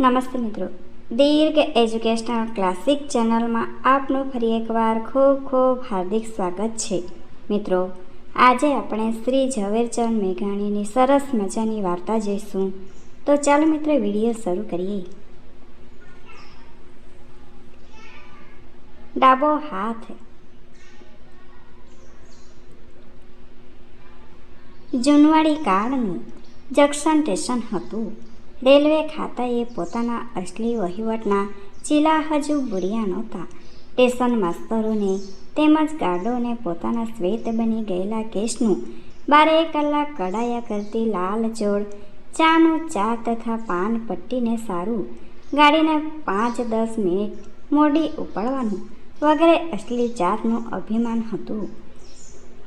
નમસ્તે મિત્રો. દીર્ઘ educational classic ચેનલમાં આપનું ફરી એકવાર ખૂબ ખૂબ હાર્દિક સ્વાગત છે. મિત્રો, આજે આપણે શ્રી ઝવેરચંદ મેઘાણીની સરસ મજાની વાર્તા જોઈશું. તો ચાલો મિત્રો વીડિયો શરૂ કરીએ. ડાબો હાથ. જુનવાડી કાળનું જંકશન સ્ટેશન હતું. રેલવે ખાતાએ પોતાના અસલી વહીવટના ચીલા હજુ બુડ્યા નહોતા. સ્ટેશન માસ્તરોને તેમજ ગાર્ડોને પોતાના શ્વેત બની ગયેલા કેસનું બારે કલાક કડાયા કરતી લાલ ચોળ, ચાનું ચા તથા પાન પટ્ટીને સારું, ગાડીને પાંચ દસ મિનિટ મોડી ઉપાડવાનું વગેરે અસલી જાતનું અભિમાન હતું.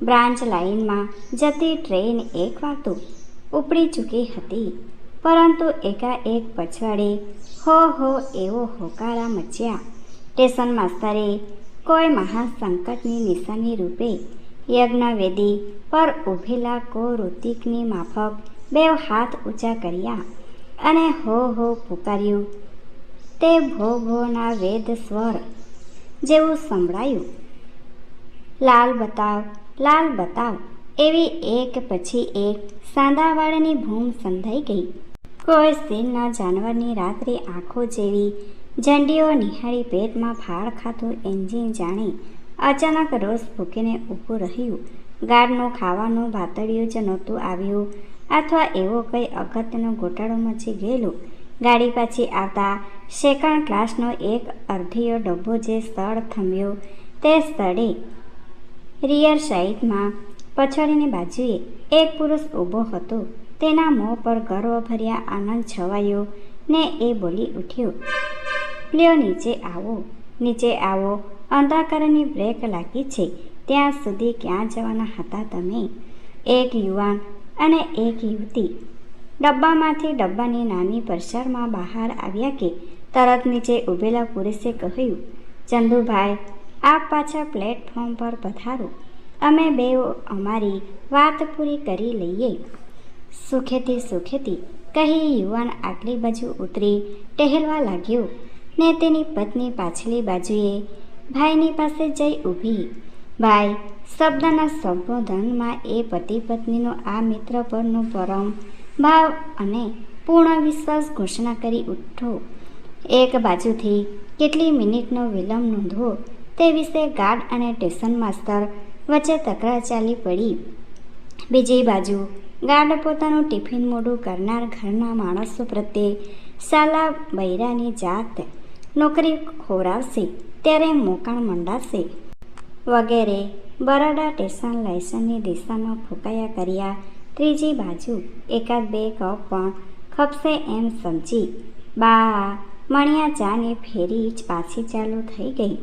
બ્રાન્ચ લાઇનમાં જતી ટ્રેન એક તો ઉપડી ચૂકી હતી. પરંતુ એકાએક પછવાડે હો હો એવો હોકારા મચ્યા. સ્ટેશન માસ્તરે કોઈ મહાસંકટની નિશાની રૂપે યજ્ઞવેદી પર ઊભેલા કો ઋતિકની માફક બે હાથ ઊંચા કર્યા અને હો હો પુકાર્યું, તે ભો ભોના વેદ સ્વર જેવું સંભળાયું. લાલ બતાવ લાલ બતાવ. એવી એક પછી એક સાંદાવાળની ભૂમ સંધાઈ ગઈ. કોઈ સિંહના જાનવરની રાત્રે આંખો જેવી. ઝંડીઓ નિહાળી પેટમાં ફાળ ખાતું એન્જિન જાણે અચાનક રોષ ભૂકીને ઊભું રહ્યું. ગાડનું ખાવાનું ભાતળિયું જ નહોતું આવ્યું અથવા એવો કંઈ અગત્યનો ગોટાળો મચી ગયેલો. ગાડી પાછી આવતા સેકન્ડ ક્લાસનો એક અર્ધીયો ડબ્બો જે સ્થળ થંભ્યો તે સ્થળે રિયર સાઈડમાં પછાડીની બાજુએ એક પુરુષ ઊભો હતો. તેના મોં પર ગર્વભર્યા આનંદ છવાયો ને એ બોલી ઉઠ્યો લ્યો નીચે આવો નીચે આવો. અંધાકારની બ્રેક લાગી છે. ત્યાં સુધી ક્યાં જવાના હતા તમે એક યુવાન અને એક યુવતી ડબ્બામાંથી ડબ્બાની નાની પરસારમાં બહાર આવ્યા કે તરત નીચે ઊભેલા પુરુષે કહ્યું, ચંદુભાઈ, આપ પાછા પ્લેટફોર્મ પર પધારો. અમે બે અમારી વાત પૂરી કરી લઈએ. સુખેથી સુખેથી કહી યુવાન આગલી બાજુ ઉતરી ટહેલવા લાગ્યો. ને તેની પત્ની પાછલી બાજુએ ભાઈની પાસે જઈ ઊભી. ભાઈ શબ્દના સંબોધનમાં એ પતિ પત્નીનો આ મિત્ર પરનો પરમ ભાવ અને પૂર્ણ વિશ્વાસ ઘોષણા કરી ઉઠો એક બાજુથી કેટલી મિનિટનો વિલંબ નોંધવો તે વિશે ગાર્ડ અને સ્ટેશન માસ્તર વચ્ચે તકરાર ચાલી પડી. બીજી બાજુ ગાર્ડ પોતાનું ટિફિન મોડું કરનાર ઘરના માણસો પ્રત્યે સાલા બૈરાની જાત. નોકરી ખોરાવશે ત્યારે મોકાણ મંડાશે. વગેરે બરાડા સ્ટેશન લાયસન્સની દિશામાં ફૂંકાયા કર્યા. ત્રીજી બાજુ એકાદ બે કપ પણ ખપશે એમ સમજી બા મણિયા ચાની ફેરી જ પાછી ચાલુ થઈ ગઈ.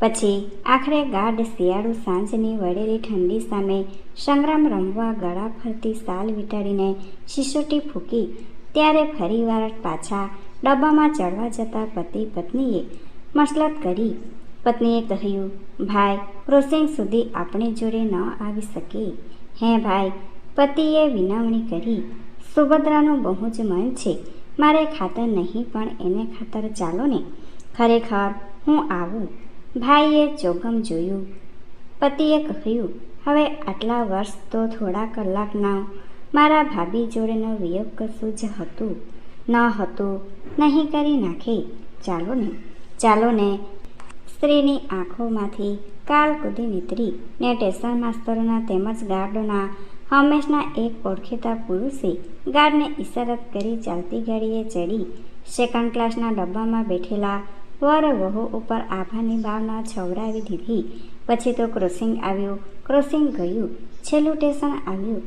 પછી આખરે ગાઢ શિયાળુ સાંજની વળેલી ઠંડી સામે સંગ્રામ રમવા ગળા ફરતી સાલ વીંટાળીને શિશોટી ફૂંકી ત્યારે ફરીવાર પાછા ડબ્બામાં ચડવા જતા પતિ પત્નીએ મસલત કરી. પત્નીએ કહ્યું, ભાઈ ક્રોસિંગ સુધી આપણી જોડે ન આવી શકે. હે ભાઈ, પતિએ વિનવણી કરી. સુભદ્રાનું બહુ જ મન છે. મારે ખાતર નહીં પણ એને ખાતર ચાલો ને ખરેખર હું આવું ભાઈએ ચોગમ જોયું. પતિએ કહ્યું, હવે આટલા વર્ષ તો થોડા કલાકના મારા ભાભી જોડેનો વિયોગ કશું જ હતું ન હતું. નહીં કરી નાખે. ચાલો ને ચાલો ને. સ્ત્રીની આંખોમાંથી કાલ કૂદી નીતરી ને સ્ટેશન માસ્તરોના તેમજ ગાર્ડોના હંમેશના એક ઓળખીતા પુરુષે ગાર્ડને ઇશારત કરી ચાલતી ગાડીએ ચડી. સેકન્ડ ક્લાસના ડબ્બામાં બેઠેલા વર વહુ ઉપર આભાની ભાવના છવડાવી દીધી. પછી તો ક્રોસિંગ આવ્યું. ક્રોસિંગ ગયું. છેલ્લું સ્ટેશન આવ્યું.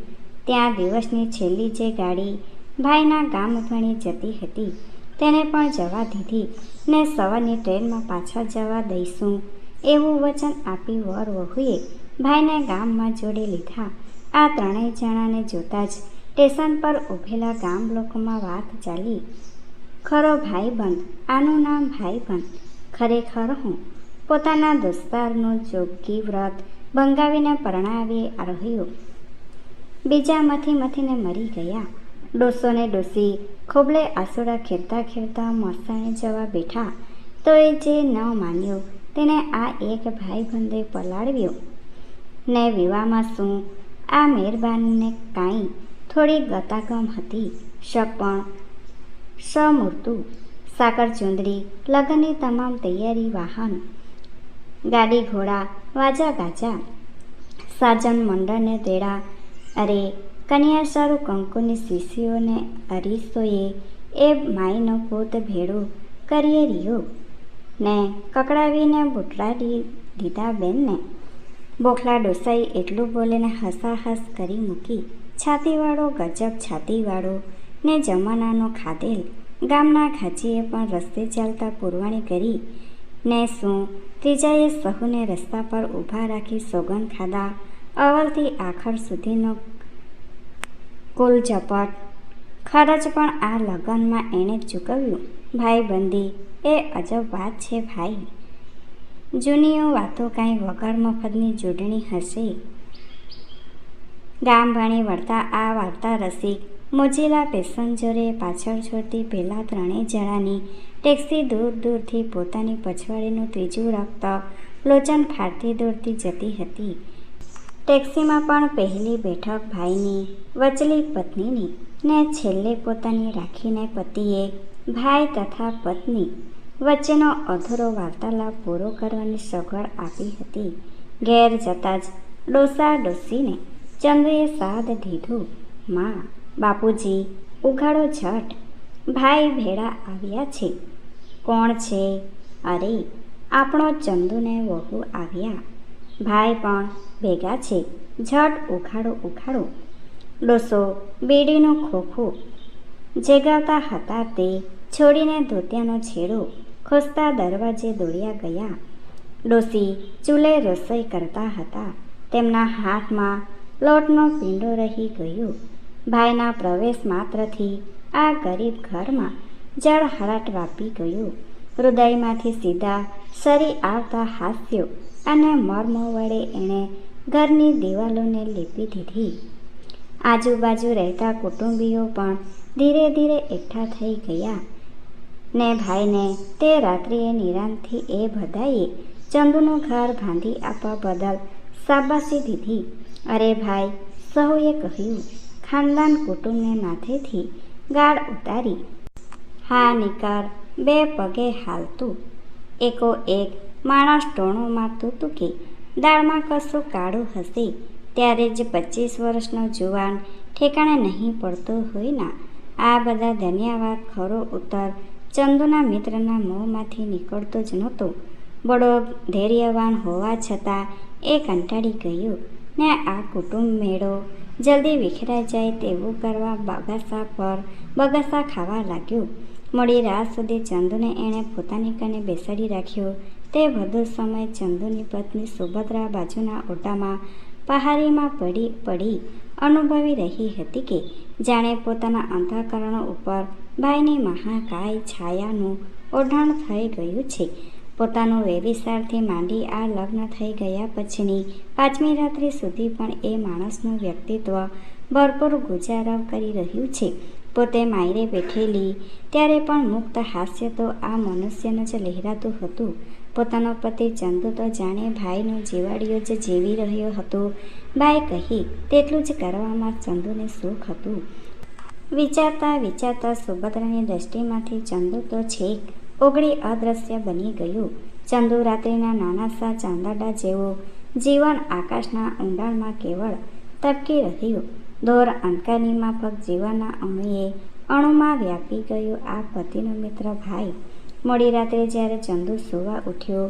ત્યાં દિવસની છેલ્લી જે ગાડી ભાઈના ગામ ભણી જતી હતી તેને પણ જવા દીધી. ને સવારની ટ્રેનમાં પાછા જવા દઈશું. એવું વચન આપી વર વહુએ ભાઈને ગામમાં જોડે લીધા. આ ત્રણેય જણાને જોતાં જ સ્ટેશન પર ઊભેલા ગામ લોકોમાં વાત ચાલી. ખરો ભાઈબંધ, આનું નામ ભાઈબંધ. ખરેખર હું પોતાના દોસ્તારનું જોગી વ્રત ભંગાવીને પરણાવી રહ્યો. બીજા મથી મથીને મરી ગયા. ડોસોને ડોસી, ખોબલે આસોડા ખેરતા ખેરતા મસાણે જવા બેઠા. તો એ જે ન માન્યું, તેને આ એક ભાઈબંધે પલાળવ્યો ને વિવાહમાં શું? આ મહેરબાનને કાંઈ થોડી ગતાગમ હતી. શકપણ સમૂર્તું સાકર ચુંદડી, લગ્નની તમામ તૈયારી, વાહન, ગાડી ઘોડા, વાજા ગાજા, સાજન મંડળને તેડા, અરે, કન્યા સારું કંકુની શીશીઓને અરીસોએ, એ માઈનો પોત ભેળો કરીએ રહ્યો. ને કકડાવીને બુટલાડી દીધા બેનને. બોખલા ડોસાઈ એટલું બોલીને હસાહસ કરી મૂકી, છાતીવાળો ગજબ છાતીવાળો ને જમાનાનો ખાધેલ. ગામના ખાચીએ પણ રસ્તે ચાલતા પુરવાણી કરી ને શું ત્રીજાએ સહુને રસ્તા પર ઊભા રાખી સોગન ખાધા. અવલથી આખર સુધીનો કુલ ઝપટ. ખર્ચ પણ આ લગ્નમાં એણે ચૂકવ્યું. ચૂકવ્યું ભાઈબંધી એ અજબ વાત છે ભાઈ. જૂનીઓ વાતો કાંઈ વગર મફતની જોડણી હશે. ગામ ભણી વળતા આ વાર્તા રસિક મોજીલા પેસેન્જરે પાછળ છોડતી પહેલાં ત્રણેય જણાની ટેક્સી દૂર દૂરથી પોતાની પછવાડીનું ત્રીજું રક્ત લોચન ફાટતી દોડતી જતી હતી. ટેક્સીમાં પણ પહેલી બેઠક ભાઈની, વચલી પત્નીની ને છેલ્લે પોતાની રાખીને પતિએ ભાઈ તથા પત્ની વચ્ચેનો અધૂરો વાર્તાલાપ પૂરો કરવાની સગવડ આપી હતી. ઘેર જતાં જ ડોસા ડોસીને ચંદુએ સાદ દીધું, માં બાપુજી, ઉઘાડો ઝટ. ભાઈ ભેળા આવ્યા છે. કોણ છે? અરે, આપણો ચંદુને વહુ આવ્યા. ભાઈ પણ ભેગા છે. ઝટ ઉઘાડો ઉઘાડો. ડોસો, બીડીનું ખોખું. જેગાવતા હતા તે છોડીને ધોતિયાનો છેડો ખોસતા દરવાજે દોડ્યા ગયા. ડોસી ચૂલે રસોઈ કરતા હતા. તેમના હાથમાં લોટનો પીંડો રહી ગયો. ભાઈના પ્રવેશ માત્રથી આ ગરીબ ઘરમાં જળહળાટ વાપી ગયું. હૃદયમાંથી સીધા સરી આવતા હાસ્યો અને મર્મો વડે એણે ઘરની દિવાલોને લીપી દીધી. આજુબાજુ રહેતા કુટુંબીઓ પણ ધીરે ધીરે એકઠા થઈ ગયા. ને ભાઈને તે રાત્રિએ નિરામથી એ બધાએ ચંદુનું ઘર બાંધી આપવા બદલ શાબાશી દીધી. અરે ભાઈ, સહુએ કહ્યું ખાનદાન કુટુંબને માથેથી ગાળ ઉતારી. હા, નિકાર, બે પગે હાલતું. એકો એક માણસ ટોણું મારતું તું કે દાળમાં કશું કાળું હશે, ત્યારે જ પચીસ વર્ષનો જુવાન ઠેકાણે નહીં પડતો હોય ના આ બધા ધન્યવાદ ખરો ઉત્તર ચંદુના મિત્રના મોંમાંથી નીકળતો જ નહોતો. બડો ધૈર્યવાન હોવા છતાં એ કંટાળી ગયો. ને આ કુટુંબ મેળો જલ્દી વિખેરાઈ જાય તેવું કરવા બગાસા પર બગાસા ખાવા લાગ્યું. મોડી રાત સુધી ચંદુને એણે પોતાની કને બેસાડી રાખ્યો. તે બધો સમય ચંદુની પત્ની સુભદ્રા બાજુના ઓટામાં પહાડીમાં પડી પડી અનુભવી રહી હતી કે જાણે પોતાના અંતઃકરણો ઉપર ભાઈની મહાકાય છાયાનું ઓઢાણ થઈ ગયું છે. પોતાનું વેવિસારથી માંડી આ લગ્ન થઈ ગયા પછીની પાંચમી રાત્રિ સુધી પણ એ માણસનું વ્યક્તિત્વ ભરપૂર ગુજારવ કરી રહ્યું છે. પોતે માયરે બેઠેલી, ત્યારે પણ મુક્ત હાસ્ય તો આ મનુષ્યનું જ લહેરાતું હતું. પોતાનો પતિ ચંદુ તો જાણે ભાઈનો જીવાડીઓ જ જીવી રહ્યો હતો. બાએ કહી, તેટલું જ કરવામાં ચંદુને સુખ હતું. વિચારતા વિચારતા સુભદ્રાની દ્રષ્ટિમાંથી ચંદુ તો છેક ઓગળી અદ્રશ્ય બની ગયું. ચંદુ રાત્રિના નાના સા ચાંદાડા જેવો, જીવન આકાશના ઊંડાણમાં કેવળ તપકી રહ્યું. દોર અંધકારની માફક જીવનના અણુએ અણુમાં વ્યાપી ગયું આ પતિનો મિત્ર ભાઈ. મોડી રાત્રે જ્યારે ચંદુ સુવા ઉઠ્યો,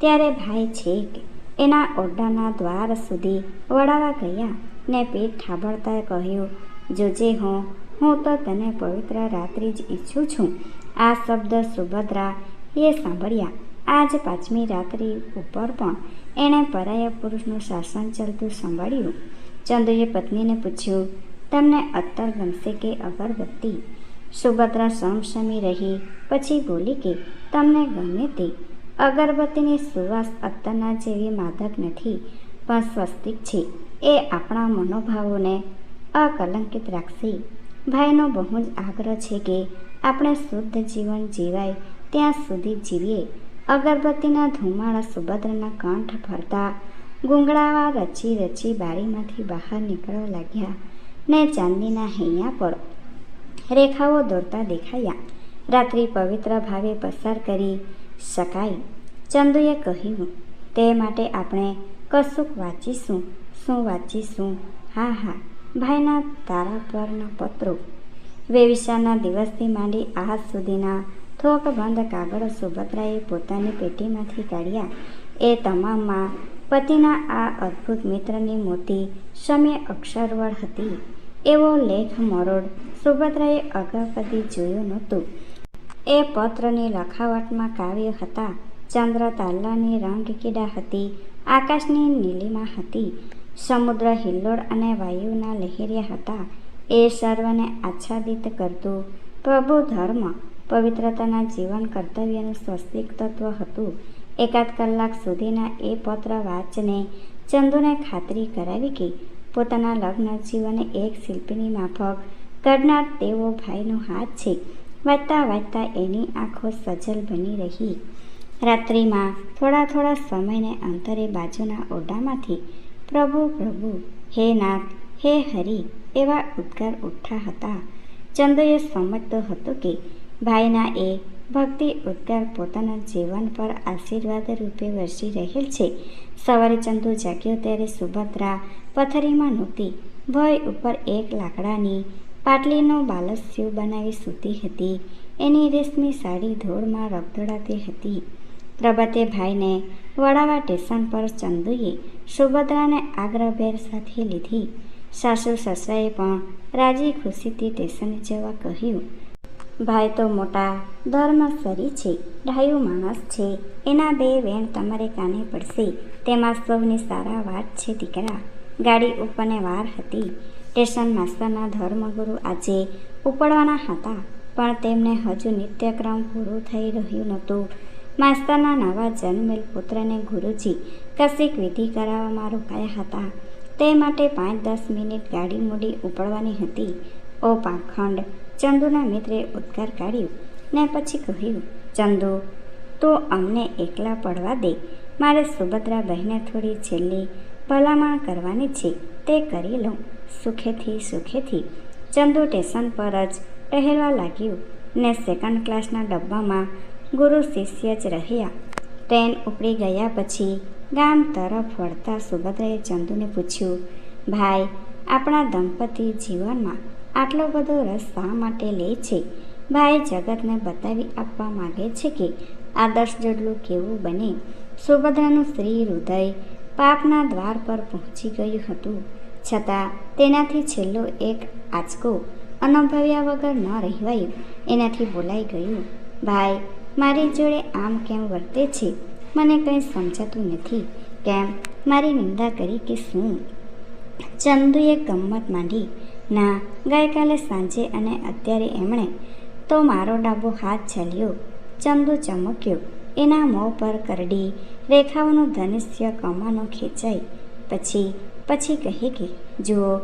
ત્યારે ભાઈ છેક એના ઓરડાના દ્વાર સુધી વળાવા ગયા ને પેટ ઠાબડતા કહ્યું, જોજે હું હું તો તને પવિત્ર રાત્રિ જ ઈચ્છું છું. આ શબ્દ સુભદ્રા એ સાંભળ્યા. આજ પાંચમી રાત્રિ ઉપર પણ એણે પરાયા પુરુષનું શાસન ચાલતું સાંભળ્યું. ચંદુએ પત્નીને પૂછ્યું, તમને અત્તર ગમશે કે અગરબત્તી? સુભદ્રા સમસમી રહી, પછી બોલી કે, તમને ગમે તે. અગરબત્તીની સુવાસ અત્તરના જેવી માદક નથી, પણ સ્વસ્તિક છે. એ આપણા મનોભાવોને અકલંકિત રાખશે. ભાઈનો બહુ જ આગ્રહ છે કે આપણે શુદ્ધ જીવન જીવાય, ત્યાં સુધી જીવીએ. અગરબત્તીના ધુમાડા સુભદ્રના કંઠ ફરતા, ગુંગળાવા રચી રચી બારીમાંથી બહાર નીકળવા લાગ્યા. ને ચાંદીના હૈયા પર રેખાઓ દોરતા દેખાયા. રાત્રિ પવિત્ર ભાવે પસાર કરી શકાય. ચંદુએ કહ્યું, તે માટે આપણે કશુંક વાંચીશું, શું વાંચીશું? હા હા, ભાઈના તારા પરના પત્રો વેવિશાના દિવસથી માંડી આજ સુધીના થોકબંધ કાગળો સુભદ્રાએ પોતાની પેટીમાંથી કાઢ્યા. એ તમામમાં પતિના આ અદ્ભુત મિત્રની મોતી સમય અક્ષરવળ હતી. એવો લેખ મરોડ સુભદ્રાએ કદી જોયું નહોતું. એ પત્રની લખાવટમાં કાવ્ય હતા. ચંદ્ર તાલાની રંગકીડા હતી. આકાશની નીલિમા હતી. સમુદ્ર હિલ્લોળ અને વાયુના લહેરિયા હતા. એ સર્વને આચ્છાદિત કરતું. પ્રભુ ધર્મ પવિત્રતાના જીવન કર્તવ્યનું સ્વસ્તિક તત્વ હતું. એકાદ કલાક સુધીના એ પત્ર વાંચને ચંદુને ખાતરી કરાવી કે પોતાના લગ્ન જીવને એક શિલ્પીની માફક. કરનાર તેવો ભાઈનો હાથ છે. વાંચતા વાંચતા એની આંખો સજલ બની રહી. રાત્રિમાં થોડા થોડા સમયને અંતરે બાજુના ઓરડામાંથી, પ્રભુ પ્રભુ, હે નાથ હે હરિ, એવા ઉદ્ગાર ઉઠા હતા. ચંદુએ સમજતો હતો કે, ભાઈના એ ભક્તિ ઉદ્ગાર પોતાના જીવન પર આશીર્વાદ રૂપે વરસી રહેલ છે. સવારે ચંદુ જાગ્યો ત્યારે સુભદ્રા પથરીમાં નહોતી ભય ઉપર એક લાકડાની પાટલીનો બાલસ્યુ બનાવી સૂતી હતી. એની રેશમી સાડી ધોળમાં રગદોડાતી હતી. પ્રભાતે ભાઈને વડાવા સ્ટેશન પર ચંદુએ સુભદ્રાને આગ્રહભેર સાથે લીધી. સાસુ સસરાએ પણ રાજી ખુશીથી સ્ટેશને જવા કહ્યું, ભાઈ તો મોટા ધર્મસરી છે ડાયું માણસ છે. એના બે વેણ તમારે કાને પડશે? તેમાં સૌની સારા વાત છે, દીકરા. ગાડી ઉપરને વાર હતી. સ્ટેશન માસ્તરના ધર્મગુરુ આજે ઉપડવાના હતા, પણ તેમને હજુ નિત્યક્રમ પૂરું થઈ રહ્યું નહોતું. માસ્તરના નવા જન્મેલ પુત્રને ગુરુજી કશીક વિધિ કરાવવામાં રોકાયા હતા. તે માટે પાંચ દસ મિનિટ ગાડી મૂડી ઉપડવાની હતી. ઓ પાખંડ ચંદુના મિત્રે ઉદ્ગાર કાઢ્યો ને પછી કહ્યું, ચંદુ, તું અમને એકલા પડવા દે. મારે સુભદ્રા બહેને થોડી છેલ્લી ભલામણ કરવાની છે. તે કરી લઉં. સુખેથી સુખેથી ચંદુ સ્ટેશન પર જ ટહેલવા લાગ્યું ને સેકન્ડ ક્લાસના ડબ્બામાં ગુરુ શિષ્ય જ રહ્યા. ટ્રેન ઉપડી ગયા પછી ગામ તરફ વળતા સુભદ્રાએ ચંદુને પૂછ્યું, ભાઈ, આપણા દંપતી જીવનમાં આટલો બધો રસ શા માટે લે છે? ભાઈ જગતને બતાવી આપવા માગે છે કે આદર્શ જેટલું કેવું બને? સુભદ્રાનું શ્રી હૃદય પાપના દ્વાર પર પહોંચી ગયું હતું. છતાં તેનાથી છેલ્લો એક આંચકો અનુભવ્યા વગર ન રહેવાયું. એનાથી બોલાઈ ગયું, ભાઈ, મારી જોડે આમ કેમ વર્તે છે? મને કંઈ સમજાતું નથી. કેમ? મારી નિંદા કરી કે શું? ચંદુએ ગમત માંડી. ના, ગઈકાલે સાંજે અને અત્યારે એમણે તો મારો ડાબો હાથ ચાલ્યો. ચંદુ ચમક્યો. એના મોં પર કરડી, રેખાઓનું ધનુષ્ય કમાનો ખેંચાઈ. પછી પછી કહે કે, જુઓ,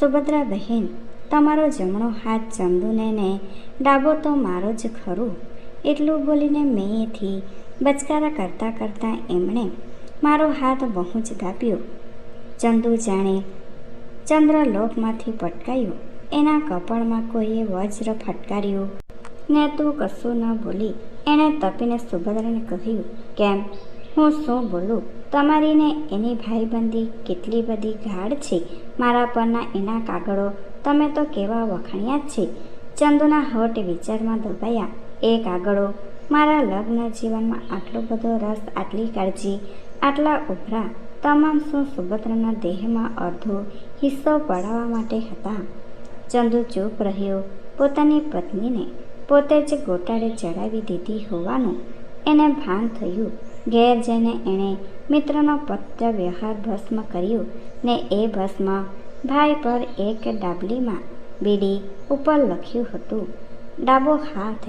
સુભદ્રા બહેન, તમારો જમણો હાથ ચંદુને ને ડાબો તો મારો જ ખરું. એટલું બોલીને મેંથી બચકારા કરતાં કરતાં એમણે મારો હાથ બહુ જ દાબ્યો ચંદુ જાણે ચંદ્રલોકમાંથી પટકાયો. એના કપાળમાં કોઈએ વજ્ર ફટકાર્યું. ને તું કશું ન બોલી. એણે તપીને સુભદ્રાને કહ્યું, કેમ? હું શું બોલું? તમારી ને એની ભાઈબંધી કેટલી બધી ગાઢ છે. મારા પરના એના કાગળો તમે તો કેવા વખાણ્યા જ છે. ચંદુના હોટ વિચારમાં દબાયા. એ કાગળો મારા લગ્ન જીવનમાં આટલો બધો રસ, આટલી કાળજી, આટલા ઉભરા, તમામ શું સુભદ્રાના દેહમાં અડધો હિસ્સો પડાવવા માટે હતા. ચંદુ ચૂપ રહ્યો. પોતાની પત્નીને પોતે જ ગોટાળે ચડાવી દીધી હોવાનું એને ભાન થયું. ઘેર જઈને એણે મિત્રનો પત્ર વ્યવહાર ભસ્મ કર્યો ને એ ભસ્મ ભાઈ પર એક ડાબલીમાં બીડી ઉપર લખ્યું હતું. ડાબો હાથ